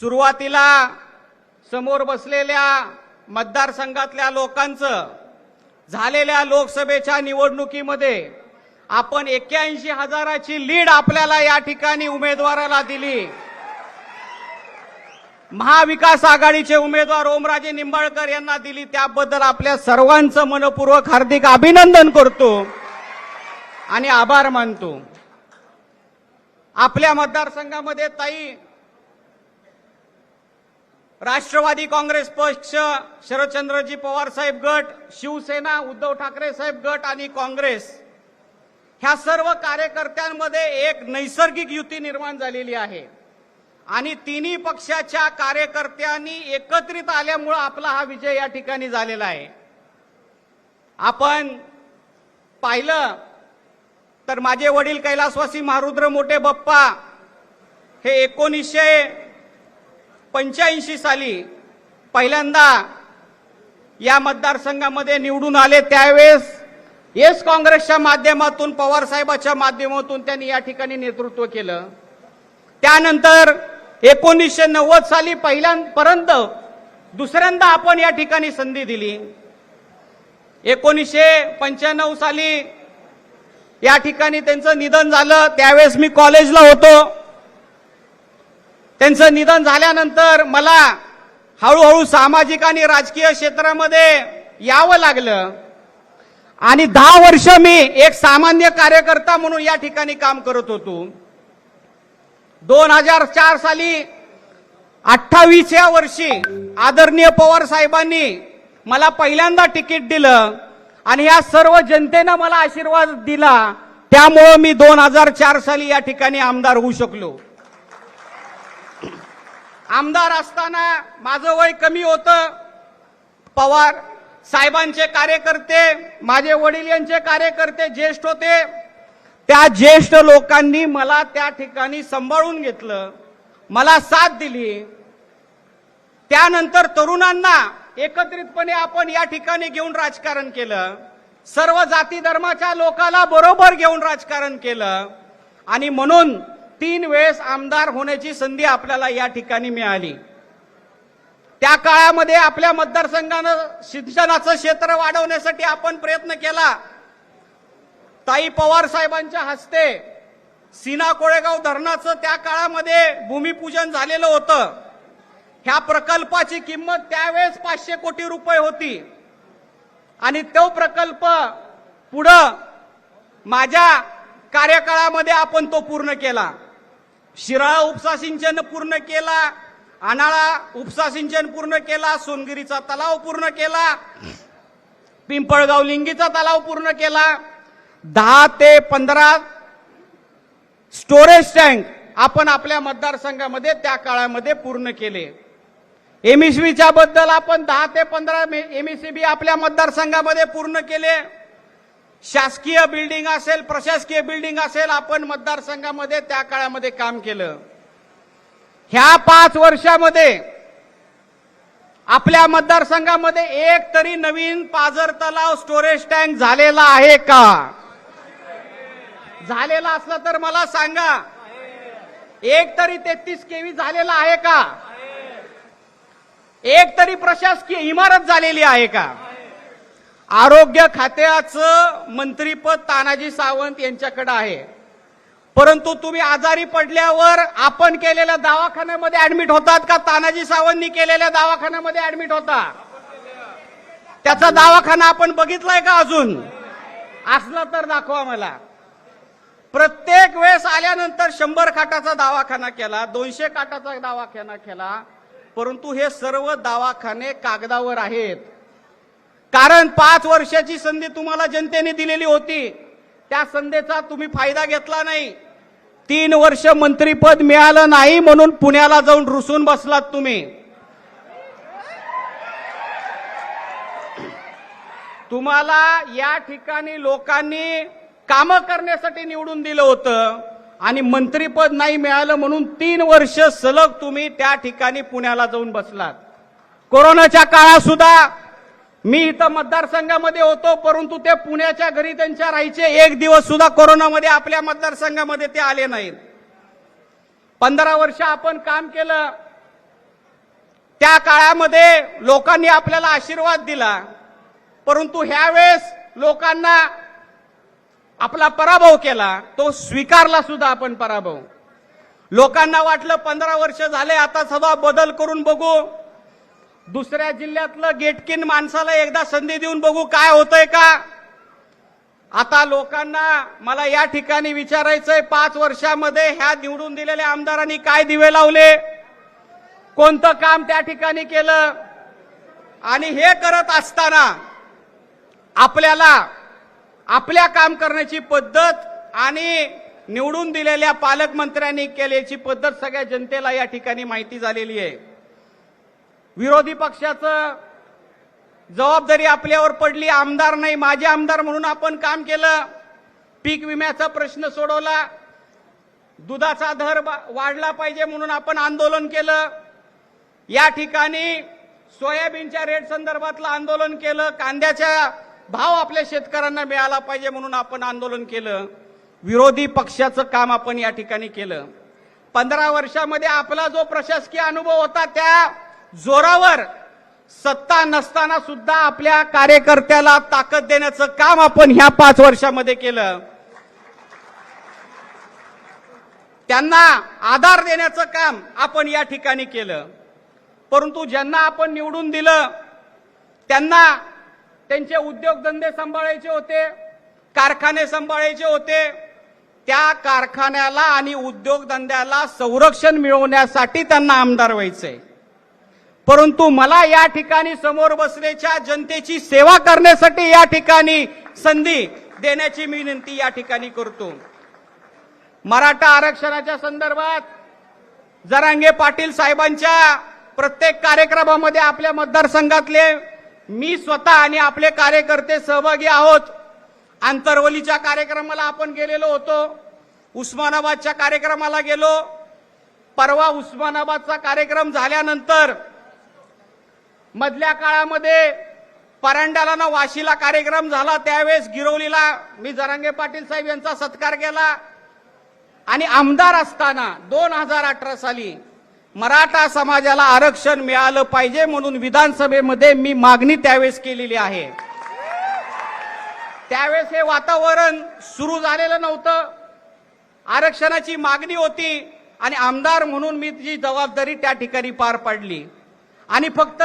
सुरुवातीला समोर बसलेल्या मतदारसंघातल्या लोकांचं झालेल्या लोकसभेच्या निवडणुकीमध्ये आपण एक्क्याऐंशी हजाराची लीड आपल्याला या ठिकाणी उमेदवाराला दिली. महाविकास आघाडीचे उमेदवार ओमराजे निंबाळकर यांना दिली. त्याबद्दल आपल्या सर्वांचं मनपूर्वक हार्दिक अभिनंदन करतो आणि आभार मानतो. आपल्या मतदारसंघामध्ये ताई राष्ट्रवादी काँग्रेस पक्ष शरदचंद्रजी पवार साहेब गट शिवसेना उद्धव ठाकरे साहेब गट आणि काँग्रेस ह्या सर्व कार्यकर्त्यांमध्ये एक नैसर्गिक युती निर्माण झालेली आहे. आणि तिन्ही पक्षाच्या कार्यकर्त्यांनी एकत्रित आल्यामुळं आपला हा विजय या ठिकाणी झालेला आहे. आपण पाहिलं तर माझे वडील कैलासवासी महारुद्र मोठे बप्पा हे एकोणीसशे पंच्याऐंशी साली पहिल्यांदा या मतदारसंघामध्ये निवडून आले. त्यावेळेस येस काँग्रेसच्या माध्यमातून पवार साहेबाच्या माध्यमातून त्यांनी या ठिकाणी नेतृत्व केलं. त्यानंतर एकोणीसशे नव्वद साली पहिल्यांपर्यंत दुसऱ्यांदा आपण या ठिकाणी संधी दिली. एकोणीसशे पंच्याण्णव साली या ठिकाणी त्यांचं निधन झालं. त्यावेळेस मी कॉलेजला होतो. त्यांचं निधन झाल्यानंतर मला हळूहळू सामाजिक आणि राजकीय क्षेत्रामध्ये यावं लागलं. आणि दहा वर्ष मी एक सामान्य कार्यकर्ता म्हणून या ठिकाणी काम करत होतो. दोन हजार चार साली अठ्ठावीसव्या वर्षी आदरणीय पवार साहेबांनी मला पहिल्यांदा तिकीट दिलं आणि या सर्व जनतेनं मला आशीर्वाद दिला. त्यामुळं मी दोन हजार चार साली या ठिकाणी आमदार होऊ शकलो. आमदार असताना माझं वय कमी होतं. पवार साहेबांचे कार्यकर्ते माझे वडील यांचे कार्यकर्ते ज्येष्ठ होते. त्या ज्येष्ठ लोकांनी मला त्या ठिकाणी सांभाळून घेतलं. मला साथ दिली. त्यानंतर तरुणांना एकत्रितपणे आपण या ठिकाणी घेऊन राजकारण केलं. सर्व जाती धर्माच्या लोकाला बरोबर घेऊन राजकारण केलं. आणि म्हणून तीन वेळेस आमदार होण्याची संधी आपल्याला या ठिकाणी मिळाली. त्या काळामध्ये आपल्या मतदारसंघानं शिक्षणाचं क्षेत्र वाढवण्यासाठी आपण प्रयत्न केला. ताई पवार साहेबांच्या हस्ते सीना कोळेगाव धरणाचं त्या काळामध्ये भूमिपूजन झालेलं होतं. ह्या प्रकल्पाची किंमत त्यावेळेस पाचशे कोटी रुपये होती. आणि तो प्रकल्प पुढं माझ्या कार्यकाळामध्ये आपण तो पूर्ण केला. शिराळा उपसा सिंचन पूर्ण केला अनाळा उपसा सिंचन पूर्ण केला सोनगिरीचा तलाव पूर्ण केला पिंपळगाव लिंगीचा तलाव पूर्ण केला दहा ते पंधरा स्टोरेज टँक आपण आपल्या मतदारसंघामध्ये त्या काळामध्ये पूर्ण केले. एमएसबीच्या बद्दल आपण दहा ते पंधरा एमएससीबी आपल्या मतदारसंघामध्ये पूर्ण केले. शासकीय बिल्डिंग असेल प्रशासकीय बिल्डिंग असेल आपण मतदारसंघामध्ये त्या काळामध्ये काम केलं. ह्या पाच वर्षामध्ये आपल्या मतदारसंघामध्ये एक तरी नवीन पाझर तलाव स्टोरेज टँक झालेला आहे का? झालेला असला तर मला सांगा. एक तरी तेहतीस केवी झालेला आहे का? एक तरी प्रशासकीय इमारत झालेली आहे का? आरोग्य खात्याचं मंत्रीपद तानाजी सावंत यांच्याकडे आहे. परंतु तुम्ही आजारी पडल्यावर आपण केलेल्या दवाखान्यामध्ये ऍडमिट होतात का? तानाजी सावंतनी केलेल्या दवाखान्यामध्ये ऍडमिट होता. त्याचा दवाखाना आपण बघितलाय का अजून? असला तर दाखवा मला. प्रत्येक वेळेस आल्यानंतर शंभर खाटाचा दवाखाना केला दोनशे खाटाचा दवाखाना केला परंतु हे सर्व दवाखाने कागदावर आहेत. कारण पाच वर्षाची संधी तुम्हाला जनतेने दिलेली होती. त्या संधीचा तुम्ही फायदा घेतला नाही. तीन वर्ष मंत्रीपद मिळालं नाही म्हणून पुण्याला जाऊन रुसून बसलात तुम्ही. तुम्हाला या ठिकाणी लोकांनी कामं करण्यासाठी निवडून दिलं होतं आणि मंत्रीपद नाही मिळालं म्हणून तीन वर्ष सलग तुम्ही त्या ठिकाणी पुण्याला जाऊन बसलात. कोरोनाच्या काळात सुद्धा मी इथं मतदारसंघामध्ये होतो परंतु ते पुण्याच्या घरी त्यांच्या राहायचे. एक दिवस सुद्धा कोरोनामध्ये आपल्या मतदारसंघामध्ये ते आले नाहीत. पंधरा वर्ष आपण काम केलं. त्या काळामध्ये लोकांनी आपल्याला आशीर्वाद दिला. परंतु ह्यावेळेस लोकांना आपला पराभव केला. तो स्वीकारला सुद्धा आपण पराभव. लोकांना वाटलं पंधरा वर्ष झाले आता सदा बदल करून बघू. दुसऱ्या जिल्ह्यातलं गेटकिन माणसाला एकदा संधी देऊन बघू काय होतंय का? आता लोकांना मला या ठिकाणी विचारायचंय पाच वर्षामध्ये ह्या निवडून दिलेल्या आमदारांनी काय दिवे लावले? कोणतं काम त्या ठिकाणी केलं? आणि हे करत असताना आपल्याला आपल्या काम करण्याची पद्धत आणि निवडून दिलेल्या पालकमंत्र्यांनी केल्याची पद्धत सगळ्या जनतेला या ठिकाणी माहिती झालेली आहे. विरोधी पक्षाचं जबाबदारी आपल्यावर पडली आमदार नाही माझे आमदार म्हणून आपण काम केलं. पीक विम्याचा प्रश्न सोडवला. दुधाचा दर बा- वाढला पाहिजे म्हणून आपण आंदोलन केलं. या ठिकाणी सोयाबीनच्या रेट संदर्भातलं आंदोलन केलं. कांद्याच्या भाव आपल्या शेतकऱ्यांना मिळाला पाहिजे म्हणून आपण आंदोलन केलं. विरोधी पक्षाचं काम आपण या ठिकाणी केलं. पंधरा वर्षामध्ये आपला जो प्रशासकीय अनुभव होता त्या जोरावर सत्ता नसताना सुद्धा आपल्या कार्यकर्त्याला ताकद देण्याचं काम आपण ह्या पाच वर्षामध्ये केलं. त्यांना आधार देण्याचं काम आपण या ठिकाणी केलं. परंतु ज्यांना आपण निवडून दिलं त्यांना त्यांचे उद्योगधंदे सांभाळायचे होते कारखाने सांभाळायचे होते त्या कारखान्याला आणि उद्योगधंद्याला संरक्षण मिळवण्यासाठी त्यांना आमदार व्हायचंय. परंतु मला या ठिकाणी समोर बसलेल्या जनतेची सेवा करण्यासाठी या ठिकाणी संधी देण्याची मी विनंती या ठिकाणी करतो. मराठा आरक्षणाच्या संदर्भात जरांगे पाटील साहेबांच्या प्रत्येक कार्यक्रमामध्ये आपल्या मतदारसंघातले मी स्वतः आणि आपले कार्यकर्ते सहभागी आहोत. आंतरवलीच्या कार्यक्रमाला आपण गेलेलो होतो. उस्मानाबादच्या कार्यक्रमाला गेलो. परवा उस्मानाबादचा कार्यक्रम झाल्यानंतर मधल्या काळामध्ये परांड्याला ना वाशीला कार्यक्रम झाला त्यावेळेस गिरवलीला मी जरांगे पाटील साहेब यांचा सत्कार केला. आणि आमदार असताना दोन हजार अठरा साली मराठा समाजाला आरक्षण मिळालं पाहिजे म्हणून विधानसभेमध्ये मी मागणी त्यावेळेस केलेली आहे. त्यावेळेस हे वातावरण सुरू झालेलं नव्हतं. आरक्षणाची मागणी होती आणि आमदार म्हणून मी जी जबाबदारी त्या ठिकाणी पार पाडली. आणि फक्त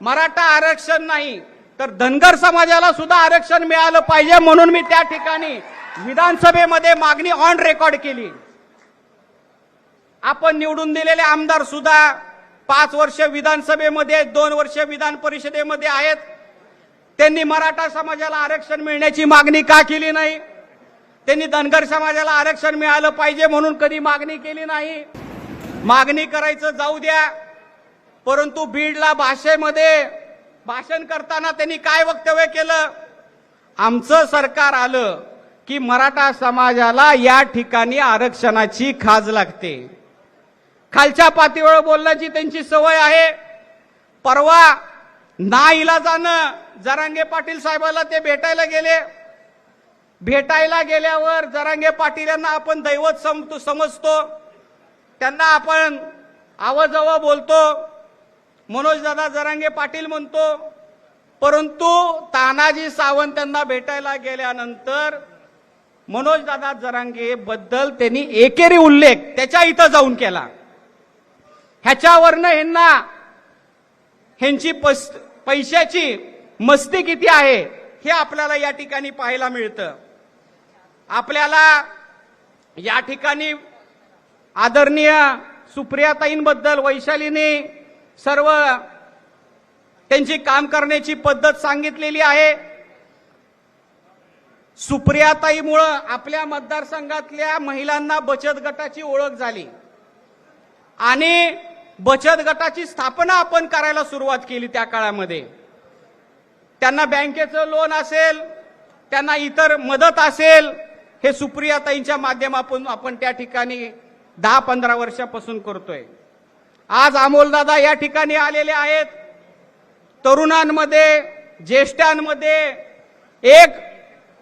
मराठा आरक्षण नाही तर धनगर समाजाला सुद्धा आरक्षण मिळालं पाहिजे म्हणून मी त्या ठिकाणी विधानसभेमध्ये मागणी ऑन रेकॉर्ड केली. आपण निवडून दिलेले आमदार सुद्धा पाच वर्ष विधानसभेमध्ये दोन वर्ष विधान परिषदेमध्ये आहेत. त्यांनी मराठा समाजाला आरक्षण मिळण्याची मागणी का केली नाही? त्यांनी धनगर समाजाला आरक्षण मिळालं पाहिजे म्हणून कधी मागणी केली नाही? मागणी करायचं जाऊ द्या. परंतु बीडला भाषेमध्ये भाषण करताना त्यांनी काय वक्तव्य केलं? आमचं सरकार आलं की मराठा समाजाला या ठिकाणी आरक्षणाची खाज लागते. खालच्या पातळीवर बोलण्याची त्यांची सवय आहे. परवा ना इलाजानं जरांगे पाटील साहेबाला ते भेटायला गेले. भेटायला गेल्यावर जरांगे पाटील यांना आपण दैवत समतो समजतो. त्यांना आपण आवाजावा बोलतो. मनोजदादा जरांगे पाटील म्हणतो परंतु तानाजी सावंत त्यांना भेटायला गेल्यानंतर मनोजदादा जरांगे बद्दल त्यांनी एकेरी उल्लेख त्याच्या इथं जाऊन केला. ह्याच्यावरनं ह्यांना ह्यांची पैशाची मस्ती किती आहे हे आपल्याला या ठिकाणी पाहायला मिळतं. आपल्याला या ठिकाणी आदरणीय सुप्रियाताईंबद्दल वैशालीने सर्व त्यांची काम करण्याची पद्धत सांगितलेली आहे. सुप्रियाताईमुळं आपल्या मतदारसंघातल्या महिलांना बचत गटाची ओळख झाली. आणि बचत गटाची स्थापना आपण करायला सुरुवात केली त्या काळामध्ये. त्यांना बँकेचं लोन असेल त्यांना इतर मदत असेल हे सुप्रियाताईंच्या माध्यमातून आपण त्या ठिकाणी दहा पंधरा वर्षापासून करतोय. आज अमोलदादा या ठिकाणी आलेले आहेत. तरुणांमध्ये ज्येष्ठांमध्ये एक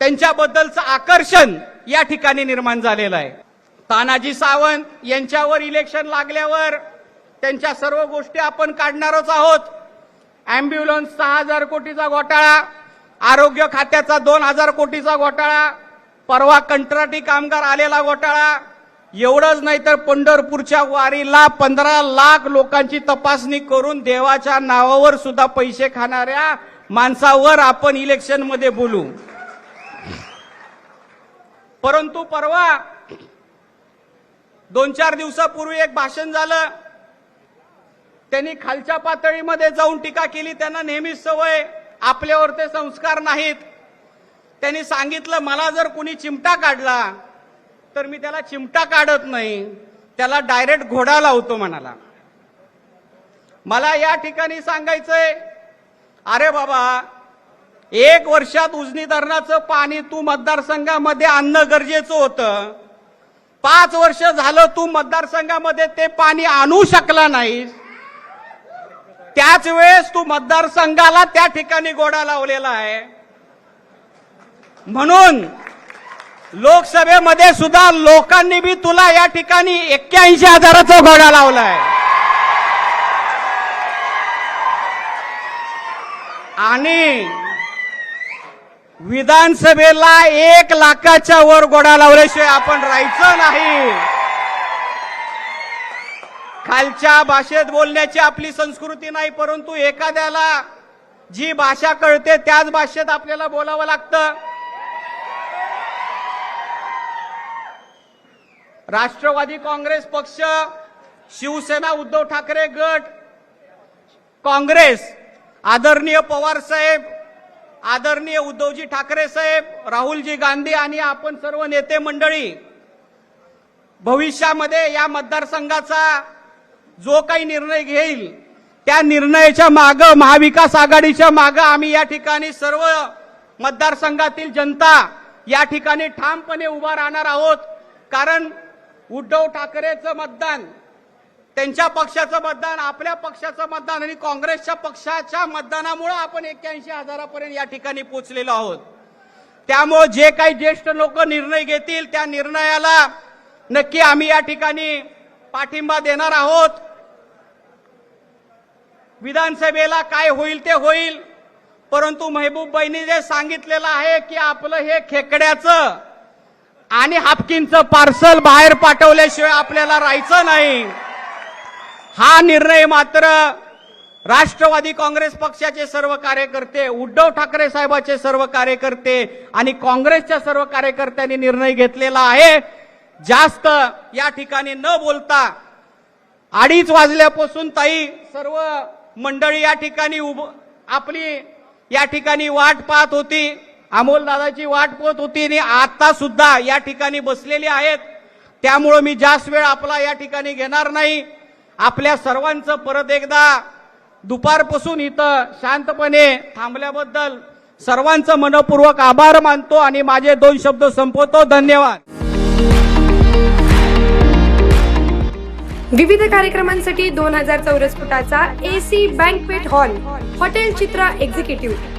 त्यांच्याबद्दलचं आकर्षण या ठिकाणी निर्माण झालेलं आहे. तानाजी सावंत यांच्यावर इलेक्शन लागल्यावर त्यांच्या सर्व गोष्टी आपण काढणारच आहोत. अँब्युलन्स सहा हजार कोटीचा घोटाळा आरोग्य खात्याचा दोन हजार कोटीचा घोटाळा परवा कंत्राटी कामगार आलेला घोटाळा एवढंच नाही तर पंढरपूरच्या वारीला पंधरा लाख लोकांची तपासणी करून देवाच्या नावावर सुद्धा पैसे खाणाऱ्या माणसावर आपण इलेक्शनमध्ये बोलू. परंतु परवा दोन चार दिवसापूर्वी एक भाषण झालं. त्यांनी खालच्या पातळीमध्ये जाऊन टीका केली. त्यांना नेहमीच सवय आपल्यावर ते संस्कार नाहीत. त्यांनी सांगितलं मला जर कुणी चिमटा काढला तर मी त्याला चिमटा काढत नाही त्याला डायरेक्ट घोडा लावतो म्हणाला. मला या ठिकाणी सांगायचंय अरे बाबा एक वर्षात उजनी धरणाचं पाणी तू मतदारसंघामध्ये आणणं गरजेचं होतं. पाच वर्ष झालं तू मतदारसंघामध्ये ते पाणी आणू शकला नाहीस. त्याच वेळेस तू मतदारसंघाला त्या ठिकाणी गोडा लावलेला आहे. म्हणून लोकसभेमध्ये सुद्धा लोकांनी बी तुला या ठिकाणी एक्क्याऐंशी हजाराचा घोडा लावलाय. आणि विधानसभेला एक लाखाच्या वर गोडा लावल्याशिवाय आपण राहायचं नाही. खालच्या भाषेत बोलण्याची आपली संस्कृती नाही परंतु एखाद्याला जी भाषा कळते त्याच भाषेत आपल्याला बोलावं लागतं. राष्ट्रवादी काँग्रेस पक्ष शिवसेना उद्धव ठाकरे गट काँग्रेस आदरणीय पवार साहेब आदरणीय उद्धवजी ठाकरे साहेब राहुलजी गांधी आणि आपण सर्व नेते मंडळी भविष्यामध्ये या मतदारसंघाचा जो काही निर्णय घेईल त्या निर्णयाच्या माग महाविकास आघाडीच्या माग आम्ही या ठिकाणी सर्व मतदारसंघातील जनता या ठिकाणी ठामपणे उभा राहणार आहोत. कारण उद्धव ठाकरेचं मतदान त्यांच्या पक्षाचं मतदान आपल्या पक्षाचं मतदान आणि काँग्रेसच्या पक्षाच्या मतदानामुळे आपण एक्क्याऐंशी हजारापर्यंत या ठिकाणी पोचलेलो आहोत. त्यामुळे जे काही ज्येष्ठ लोक निर्णय घेतील त्या निर्णयाला नक्की आम्ही या ठिकाणी पाठिंबा देणार आहोत. विधानसभेला काय होईल ते होईल परंतु महबूबबाईंनी जे सांगितलेलं आहे की आपलं हे खेकड्याचं आणि हापकींचं पार्सल बाहेर पाठवल्याशिवाय आपल्याला राहायचं नाही. हा निर्णय मात्र राष्ट्रवादी काँग्रेस पक्षाचे सर्व कार्यकर्ते उद्धव ठाकरे साहेबाचे सर्व कार्यकर्ते आणि काँग्रेसच्या सर्व कार्यकर्त्यांनी निर्णय घेतलेला आहे. जास्त या ठिकाणी न बोलता अडीच वाजल्यापासून ताई सर्व मंडळी या ठिकाणी उभ आपली या ठिकाणी वाट पाहत होती. अमोल दादाची वाट पोहत होती आणि आता सुद्धा या ठिकाणी बसलेली आहेत. त्यामुळं मी जास्त वेळ आपला या ठिकाणी घेणार नाही. आपल्या सर्वांचं परत एकदा दुपारपासून इथं शांतपणे थांबल्याबद्दल सर्वांचं मनपूर्वक आभार मानतो आणि माझे दोन शब्द संपवतो. धन्यवाद. विविध कार्यक्रमांसाठी दोन हजार चौरस फुटाचा AC banquet hall hotel Chitra executive.